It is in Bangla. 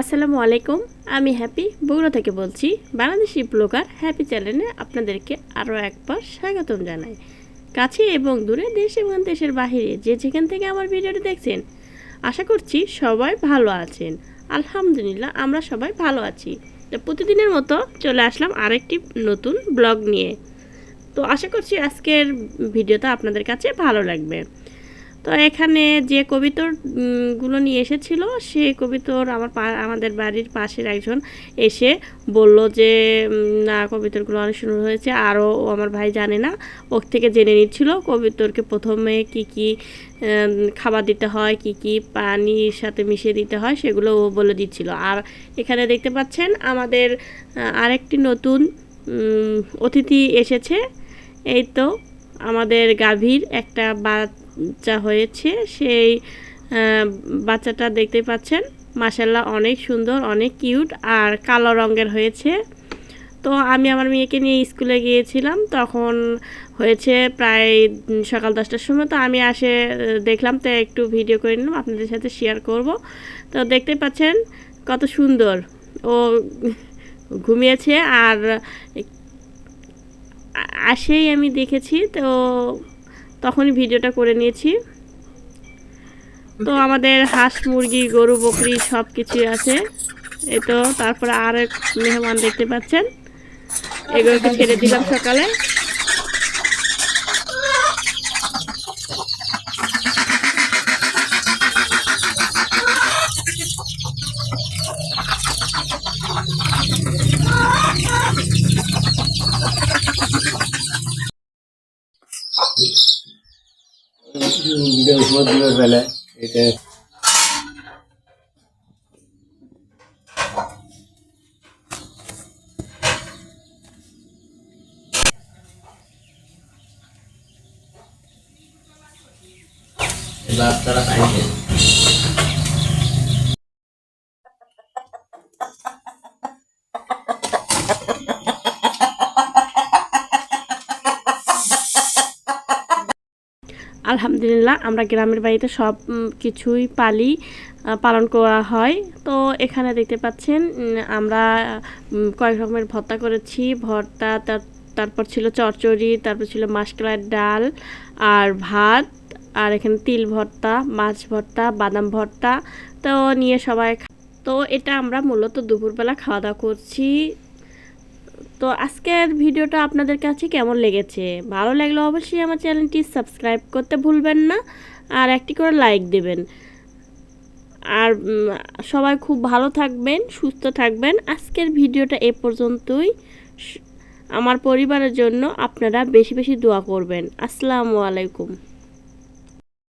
আসসালামু আলাইকুম, আমি হ্যাপি বগুড়া থেকে বলছি, বাংলাদেশি ব্লগার হ্যাপি চ্যানেলে আপনাদেরকে আরও একবার স্বাগতম জানাই। কাছে এবং দূরে দেশ এবং দেশের বাহিরে যে যেখান থেকে আমার ভিডিওটি দেখছেন, আশা করছি সবাই ভালো আছেন। আলহামদুলিল্লাহ, আমরা সবাই ভালো আছি। তো প্রতিদিনের মতো চলে আসলাম আরেকটি নতুন ব্লগ নিয়ে। তো আশা করছি আজকের ভিডিওটা আপনাদের কাছে ভালো লাগবে। তো এখানে যে কবিতর উম, গুলো নিয়ে এসেছিল সে কবিতর আমার আমাদের বাড়ির পাশের একজন এসে বলল যে না কবিতরগুলো অনেক সুন্দর হয়েছে আরও আমার ভাই জানে না ওর থেকে জেনে নিচ্ছিল কবিতরকে প্রথমে কি কি খাবার দিতে হয় কি কি পানির সাথে মিশিয়ে দিতে হয় সেগুলো ও বলে দিচ্ছিল। আর এখানে দেখতে পাচ্ছেন আমাদের আরেকটি নতুন অতিথি এসেছে এই তো আমাদের গাভীর একটা বাচ্চা হয়েছে, সেই বাচ্চাটা দেখতে পাচ্ছেন। মাসাল্লাহ অনেক সুন্দর, অনেক কিউট আর কালো রঙের হয়েছে। তো আমি আমার মেয়েকে নিয়ে স্কুলে গিয়েছিলাম, তখন হয়েছে প্রায় সকাল দশটার সময়। তো আমি আসে দেখলাম, তো একটু ভিডিও করে নিলাম, আপনাদের সাথে শেয়ার করব। তো দেখতে পাচ্ছেন, কত সুন্দর। ও ঘুমিয়েছে আর আসেই আমি দেখেছি, তো তখনই ভিডিওটা করে নিয়েছি। তো আমাদের হাঁস, মুরগি, গরু, বকরি সব কিছুই আছে। এ তো, তারপরে আর এক মেহমান দেখতে পাচ্ছেন। এগুলোকে ছেড়ে দিলাম সকালে। ভিডিও উপর দিবে ফেলে এটা বাচ্চারা খাইছে আলহামদুলিল্লাহ, আমরা গ্রামের বাড়িতে সব কিছুই পালি পালন করা হয়। তো এখানে দেখতে পাচ্ছেন আমরা কয়েক রকমের ভর্তা করেছি। ভর্তা, তার- তারপর ছিল চচ্চড়ি তারপর ছিল মাসকলাইয়ের ডাল আর ভাত, আর এখানে তিল ভর্তা, মাছ ভর্তা, বাদাম ভর্তা। তো নিয়ে সবাই তো এটা আমরা মূলত দুপুরবেলা খাওয়া দাওয়া করছি। তো আজকের ভিডিওটা আপনাদের কাছে কেমন লেগেছে? ভালো লাগলে অবশ্যই আমার চ্যানেলটি সাবস্ক্রাইব করতে ভুলবেন না আর একটি করে লাইক দেবেন। আর সবাই খুব ভালো থাকবেন, সুস্থ থাকবেন। আজকের ভিডিওটা এ পর্যন্তই। আমার পরিবারের জন্য আপনারা বেশি বেশি দোয়া করবেন। আসসালামু আলাইকুম।